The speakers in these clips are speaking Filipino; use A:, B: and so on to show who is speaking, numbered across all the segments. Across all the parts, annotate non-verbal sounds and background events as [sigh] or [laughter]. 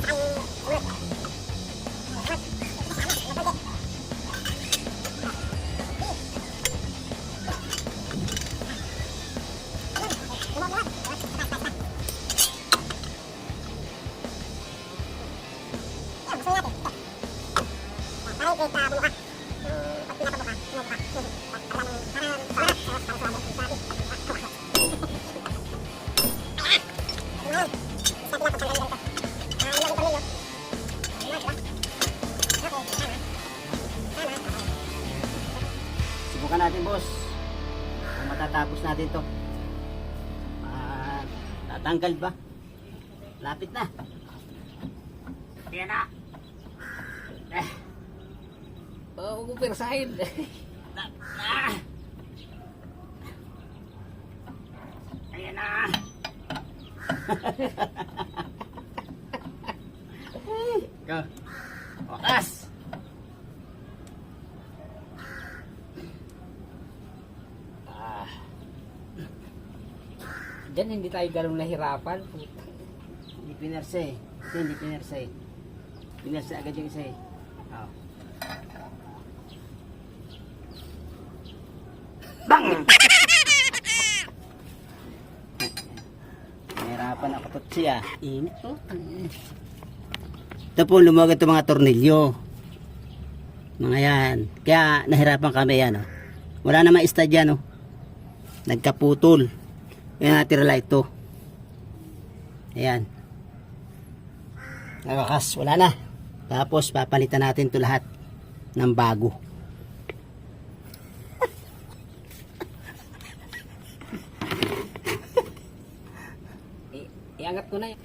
A: livre. Matatapos natin to. Ah, tatanggal ba? Lapit na. Ayan na. Eh.
B: Oh, huwag mo persahin. [laughs]
A: Ayan na. [laughs] Go. Wakas.
B: Diyan hindi tayo ganun nahirapan.
A: Hindi pinersa eh. Ito hindi pinersa eh. Pinersa agad yung isa eh. Oh. Bang! Nahirapan ako to siya.
B: Init to.
A: Ito po lumagat itong mga tornilyo. Mga yan. Kaya nahirapan kami yan. Oh. Wala na maistad yan. Oh. Nagkaputol. Yan natira lang ito. Ayan. Nakakas. Wala na. Tapos papalitan natin to lahat ng bago.
B: Iangat ko na yan.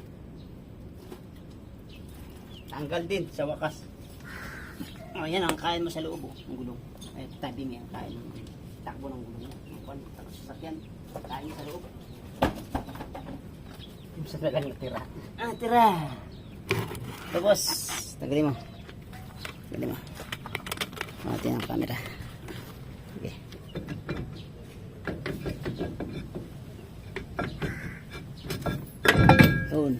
A: Tanggal din sa wakas. Oh, yan ang kain mo sa loob. Oh. Ang gulong. Ay, tabi mo yan. Kain mo. Takbo ng gulong. Ang kwan, takbo sa sakyan. Kain mo sa loob.
B: Yung sa lang yung tira.
A: Ah, tira. Tapos, tanggalin mo. Tanggalin mo. Matin ang camera. Okay. Yun.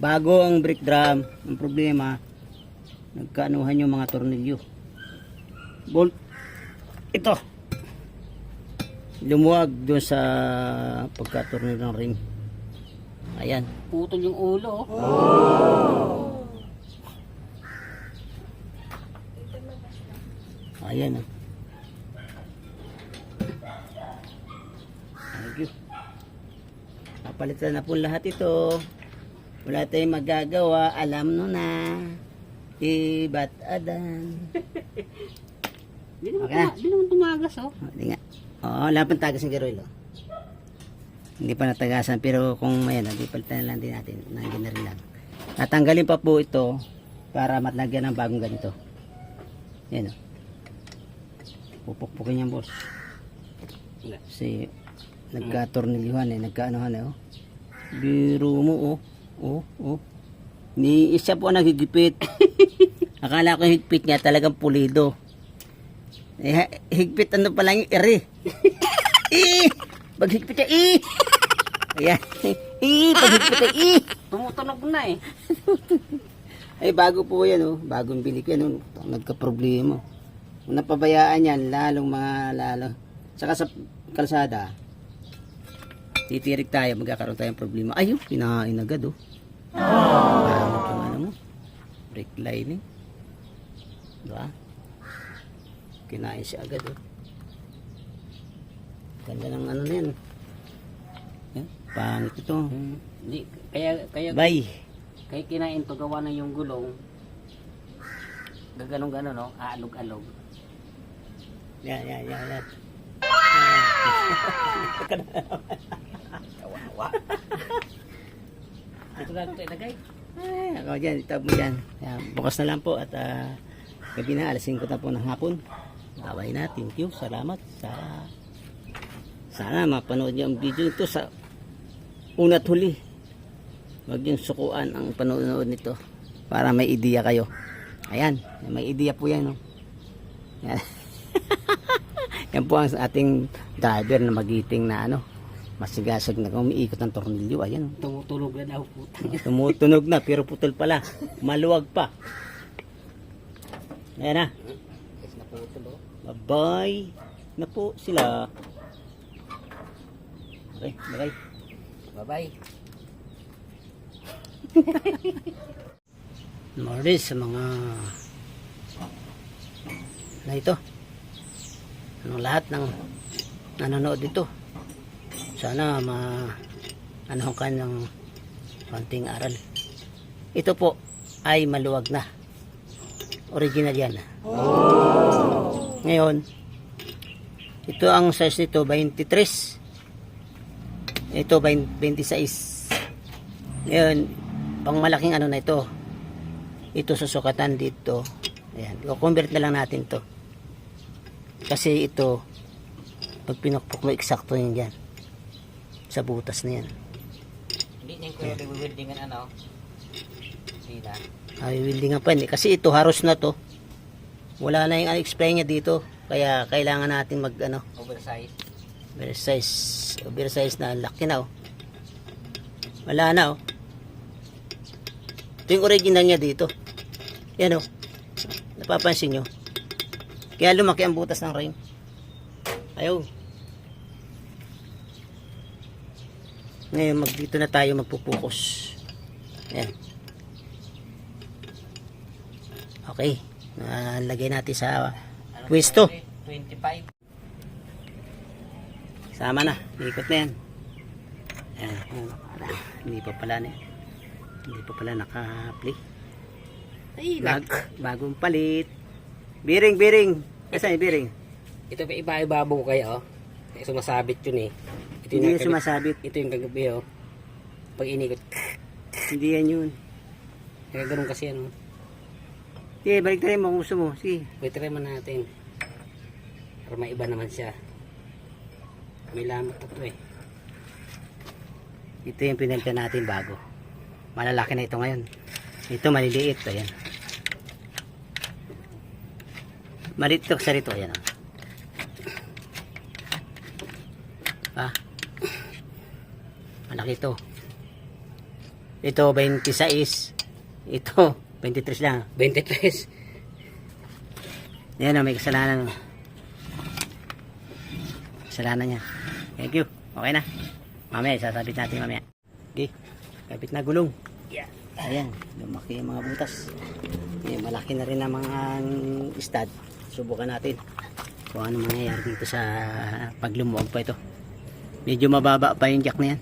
A: Bago ang brake drum, ang problema, nagkaanuhan yung mga tornilyo. Bolt. Ito. Lumuwag doon sa pagkatornilyo ng ring. Ayan.
B: Putol yung ulo. oh.
A: Ayan. oh. Thank you. Papalitan na po lahat ito. Wala tayong magagawa. Alam no na. Ibat adan.
B: Di naman,
A: Okay na.
B: tuma- di naman tumagas oh.
A: Oh, Hindi nga. Oo, wala pang tagas ng Garoilo. Hindi pa natagasan pero kung may ano, di palitan na lang din natin. Nandiyan na rin lang. Tatanggalin pa po ito para matlagyan ng bagong ganito. Yan o. Pupukpukin yan boss. Kasi nagka-tornilyuhan eh, nagka-anuhan eh oh. Biro mo oh. Oh, oh. Ni isa po ang naghigipit. [laughs] Akala ko higpit niya talagang pulido. Eh, higpit ano pa lang yung ere. eh, pag higpit niya, eh. Ayan. [laughs] Pag higpit niya, eh.
B: Tumutunog na eh.
A: Ay, bago po yan, oh. Bagong bili ko yan, oh. Nagka-problema. Kung napabayaan yan, lalong mga lalo. Saka sa kalsada, titirik tayo, magkakaroon tayong problema. Ayun, pinahain agad, oh. Pangit yung ano mo. Brake lining. Diba? Kinain siya agad, oh. Ganda ng ano na yan. Yan, pangit ito.
B: Hmm. Di, kaya, kaya,
A: Bye.
B: kaya kinain to gawa na yung gulong. Gaganong gano'n no, aalog-alog.
A: Yan, yan, yan, yan.
B: Kawawa. Dito lang ito ilagay.
A: Ay, ako dyan, itab mo dyan. Yan, bukas na lang po at ah, gabi na, alas 5 na po ng hapon. Away na, thank you, salamat sa sana mapanood niyo ang video ito sa una't huli. Huwag niyong sukuan ang panonood nito para may ideya kayo. Ayan, may ideya po yan. No? Yan. [laughs] yan po ang ating driver na magiting na ano, masigasag na umiikot ng tornilyo. Ayan.
B: Tumutulog na daw puta. [laughs]
A: Tumutunog na pero putol pala. Maluwag pa. Ayan na.
B: Oh.
A: Bye-bye. Na po sila. Okay, bye.
B: Bye-bye. [laughs]
A: Morning sa mga na ito. Ano lahat ng nanonood dito. Sana ma ano ka ng konting aral. Ito po ay maluwag na. Original yan. Ngayon, ito ang size nito 23. Ito 20 26. Ngayon, pang malaking ano na ito. Ito susukatan dito. Ayan, i-convert na lang natin to. Kasi ito, pag pinukpok mo, eksakto yun dyan. Sa butas na yan.
B: Hindi niya kuya bibuildingan ano. Sila.
A: Ay, welding pa hindi. Kasi ito, haros na to. Wala na yung explain niya dito. Kaya kailangan natin mag, ano,
B: Oversize.
A: Oversize. Oversize na. Laki na, oh. Wala na, oh. Ito yung original niya dito. Yan, oh. Napapansin nyo. Kaya lumaki ang butas ng ring. Ayaw. Ngayon, mag, dito na tayo magpupukus. Yan. Okay. Nalagay natin sa pwesto.
B: kuya, 25.
A: Sama na. Ikot na yan. Ayan. Hindi pa pala na Hindi pa pala naka-play.
B: Ay,
A: Bag, bagong palit. Biring, biring. Asan yung biring?
B: Ito pa iba-ibabaw ko kayo, oh. Kaya sumasabit yun eh. Ito
A: Hindi
B: yung,
A: sumasabit.
B: ito yung kagabi, oh. Pag inikot,
A: Hindi yan yun.
B: kaya ganun kasi ano.
A: Sige, balik tayo mo kung gusto mo. Sige.
B: Wait, try man natin. Para maiba naman siya. May lamot na to eh.
A: Ito yung pinalitan natin bago. Malalaki na ito ngayon. Ito maliliit. Ayan. Maliit ito sa rito. Ayan. oh. Ah. Malaki ito. Ito 26. Ito 23 lang.
B: 23.
A: Yan o, may kasalanan. oh. Kasalanan niya. Thank you. Okay na. Mamaya, sasabit natin mamaya. Okay. Kapit na gulong.
B: Yeah.
A: Ayan, lumaki yung mga butas. Eh, malaki na rin ang mga stud. Subukan natin kung ano mangyayari dito sa paglumuwag pa ito. Medyo mababa pa yung jack na yan.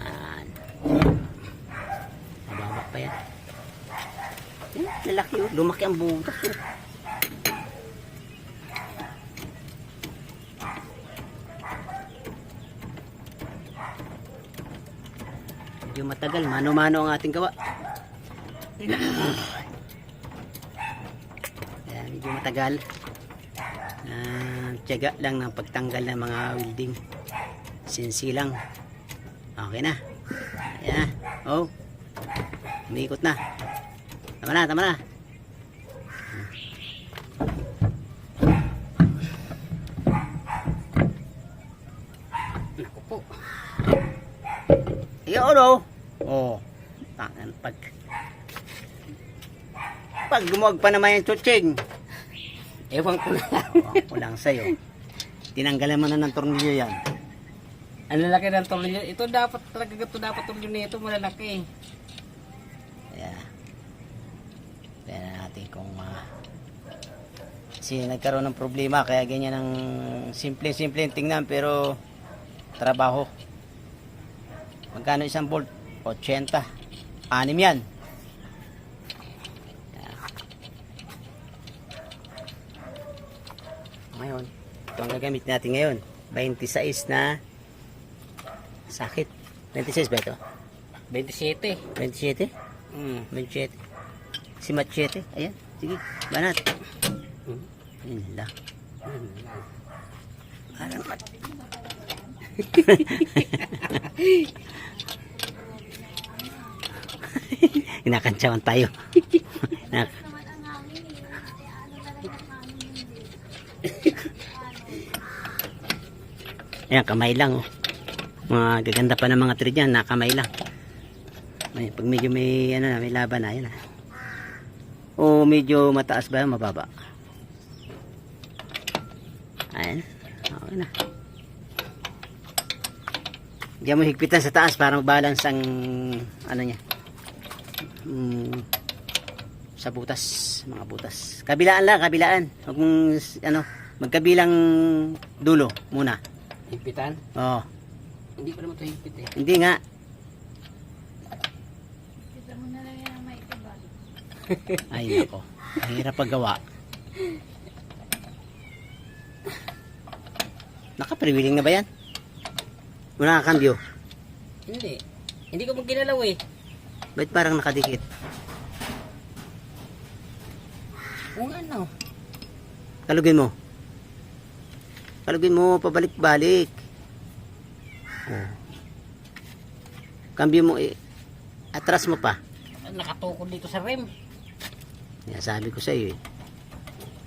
A: Ayan. Mababa pa yan. Yan, lalaki oh. Lumaki ang butas. Oh. Medyo matagal. Mano-mano ang ating gawa. Ayan, medyo matagal. Ah, tiyaga lang ng pagtanggal ng mga welding. Sinsi lang. Okay na. Ayan. Oh. Umiikot na. Tama na, tama na. Yun oh. Tangan pag pag gumuwag pa naman yung chuching.
B: Ewan ko na. [laughs]
A: Ako lang sa'yo. Tinanggalan mo na ng tornilyo yan.
B: Ang lalaki ng tornilyo. Ito dapat talaga ito dapat tornilyo nito malalaki.
A: Kaya, kaya natin kung uh, kasi nagkaroon ng problema kaya ganyan ang simple-simple tingnan pero trabaho. Magkano isang bolt? 80. Anim yan. Ngayon, ito ang gagamit natin ngayon. 26 na sakit. 26 ba ito?
B: 27.
A: 27?
B: Hmm.
A: Machete. Si Machete. Ayan. Sige. Banat.
B: Hmm.
A: Ayun lang. Parang. [laughs] Kinakantsawan tayo. Ayan, kamay lang. Oh. Mga gaganda pa ng mga tree dyan, nakamay lang. Ay, pag medyo may ano na, may laban na yan. ah. O medyo mataas ba, mababa? Ayan. Okay na. Diyan mo higpitan sa taas para mag-balance ang ano niya. Mm, sa butas, mga butas. Kabilaan lang, kabilaan. Huwag mong, ano, magkabilang dulo muna.
B: Higpitan?
A: Oo.
B: Hindi pa naman ito higpit eh.
A: Hindi nga.
C: Kita mo na lang yan ang may ibal. [laughs]
A: Ay, nako. Ang hirap paggawa. Naka-prewiling na ba yan? Wala ka kambyo.
B: Hindi. Hindi ko mag ginalaw eh.
A: Ba't parang nakadikit?
B: Kung ano.
A: Kalugin mo. Kalugin mo, pabalik-balik. Oh. Kambyo mo, eh, atras mo pa.
B: Nakatukod dito sa rim.
A: Yan, sabi ko sa iyo eh.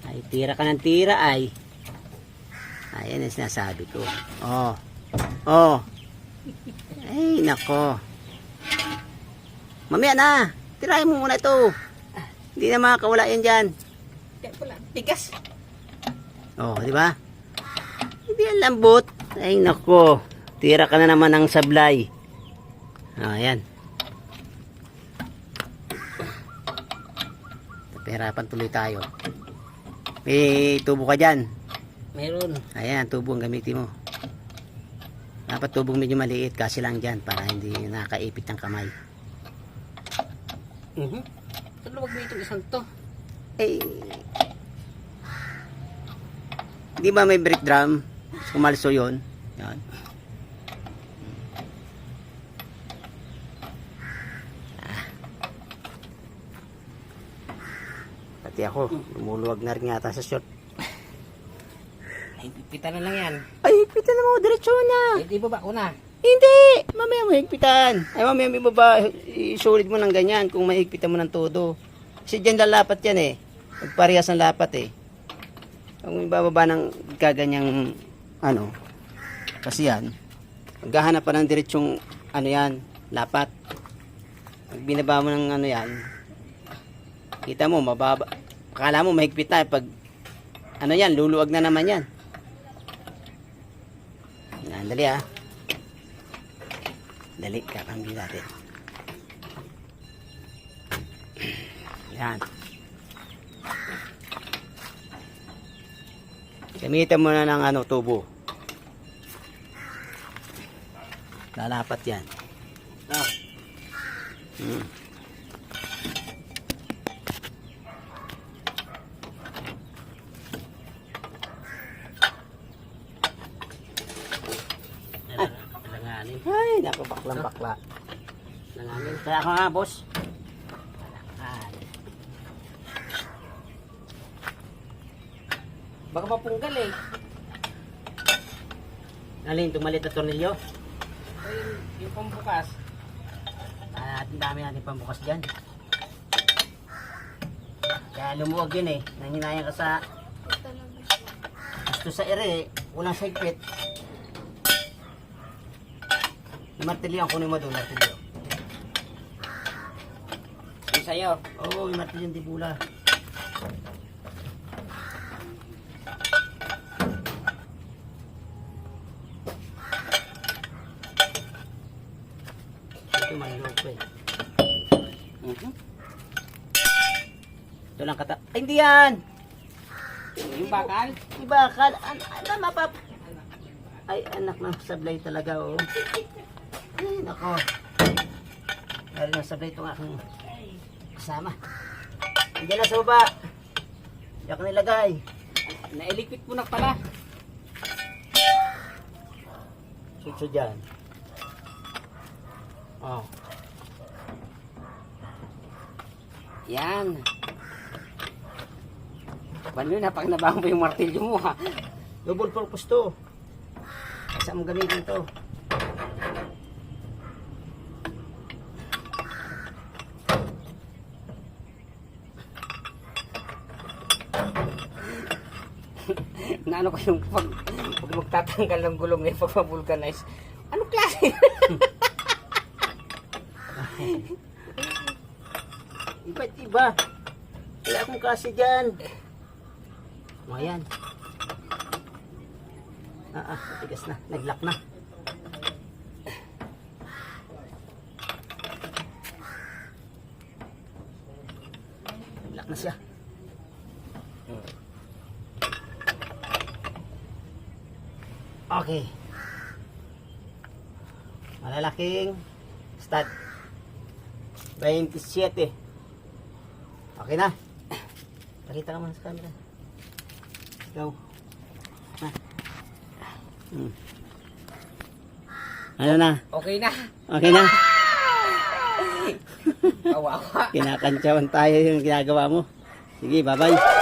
A: Ay, tira ka ng tira ay. Ayan ang sinasabi ko. Oh. Oh. Ay, nako. Mamaya na. Tirahin mo muna ito. Hindi na makakawala yan dyan.
B: Tigas.
A: Oh, di ba? Hindi yan lambot. Ay, nako. Tira ka na naman ng sablay. Oh, ayan. Pahirapan tuloy tayo. May tubo ka dyan.
B: Meron.
A: Ayan, tubo ang gamitin mo. Dapat tubong medyo maliit kasi lang dyan para hindi nakaipit ng kamay.
B: Mhm. Sa luwag na itong isang to.
A: Eh, di ba may brake drum? Kumalso yun. Yan. Ah. Pati ako, lumuluwag na rin yata sa short.
B: Ay, higpitan na lang yan.
A: Ay, higpitan na mo, diretso na.
B: Eh, di ba ba ko na?
A: Hindi! Mamaya mo higpitan. Ay, mamaya may baba, isulit mo ng ganyan kung mahigpitan mo ng todo. Kasi dyan lalapat yan eh. Magparehas ng lapat eh. Kung may bababa ng gaganyang, ano, kasi yan, maghahanap pa ng diretsong, ano yan, lapat. Pag binaba mo ng ano yan, kita mo, mababa. Akala mo mahigpit na, pag, ano yan, luluwag na naman yan. Yan, dali ah. Dali, kakambyo natin. Yan. Gamitan mo na ng ano, tubo. Lalapat yan.
B: Oh.
A: Hmm. Baklang bakla.
B: Langanin.
A: Kaya ako nga, boss.
B: Baka mapunggal eh.
A: Alin, tumalit na tornilyo.
B: Ay, yung, yung pambukas.
A: Ah, ang dami natin pambukas dyan. Kaya lumuwag yun eh. Nanghinayang ka sa gusto sa ere, unang sigpit. Yung martilyo ang kunin mo doon, martilyo.
B: Yung sa'yo.
A: Oo, oh, yung martilyo yung tibula. Ito malulog pa eh.
B: Mhm.
A: Ito lang kata... Ay, hindi yan!
B: Yung bakal.
A: Iba, akala... An ano, mapap... Ay, anak ng sablay talaga, oh. Ay, nako. Lalo ng sablay itong aking kasama. Andiyan na sa baba. Yak nilagay.
B: Nailikpit mo na pala.
A: Sutso dyan. Oh.
B: Yan. Paano yun? Napag nabaho mo yung martilyo mo ha?
A: Double purpose to. Saan mo gamitin to?
B: Naano ko yung pag, pag magtatanggal ng gulong eh, pag ma-vulcanize. Ano klase? [laughs]
A: Iba't iba. Wala akong kasi dyan. O, ayan. Ah, ah, matigas na. Naglock na. na siya. Okay. Malalaking stud. 27. Okay na. Pakita ka muna sa camera. Ikaw. Ha. Hmm. Ano na?
B: Okay na.
A: Okay na? [laughs]
B: Kawawa.
A: Kinakantsawan tayo yung ginagawa mo. Sige, bye-bye.